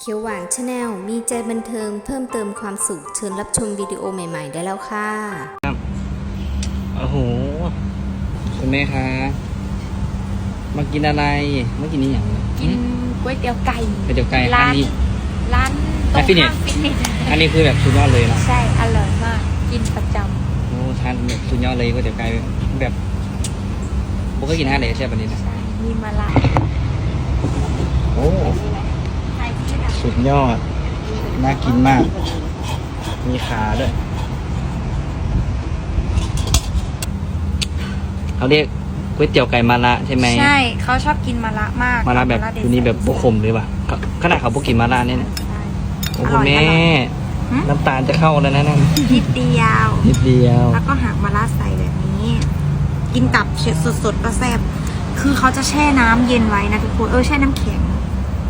เขียวหวานชาแนลมีใจบันเทิงเพิ่มเติมความสุขเชิญรับชมวิดีโอใหม่ ๆ ได้แล้วค่ะโอ้โห คุณแม่คะมากินอะไรมากินนี่อย่างไรกินก๋วยเตี๋ยวไก่ก๋วยเตี๋ยวไก่ร้าอันนนี้ร้านตรงอะฟิตเนสข้ามฟิตเนสอันนี้คือแบบสุดยอดเลยเนาะใช่อร่อยมากกินประจโอ้ทานแบบสุดยอดเลยก๋วยเตี๋ยวไก่แบบปกติกินห้าเลยใช่ปะเนี่ยำใช่มีมะระ โอ้ ใช่ที่แบบ สุดยอด น่ากินมาก มีขาด้วย เขาเรียกก๋วยเตี๋ยวไก่มาละใช่ไหมใช่เขาชอบกินมะระมากมาละแบบเด็ดตัวนี้แบบบวขมเลยว่ะขขนาดเขาพวกกินมาละเนี่ยนะใช่โอ้อคุร่ณอยแม่อร่อยหืมน้ำตาลจะเข้าแล้วนะนั่นนิดเดียวนิดเดียว แล้วก็หักมะระใส่แบบนี้ กินกับเช็ดสดๆก็แซ่บคือเขาจะแช่น้ำเย็นไว้นะทุกคนเออแช่น้ำแข็ง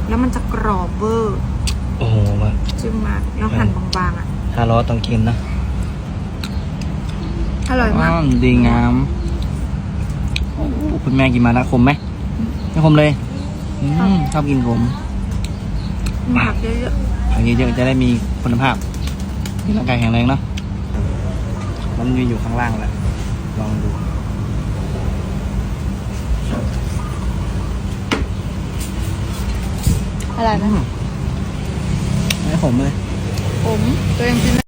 แล้วมันจะกรอบเวอร์ โอ้โหมาจึ้งมากแล้วหั่นบางๆอะถ้าร้อต้องกินนะอร่อยมากมดีงามโอ้คุณแม่กินมาละขมไหมไม่ขมเลยอืมชอบกินขมมีผักเยอะผักเยอะๆจะได้มีคุณภาพมีร่างกายแข็งแรงเนาะมันมีอยู่ข้างล่างแหละลองดู อร่อยไหมไม่ขมเลย ผมตัวเองกิน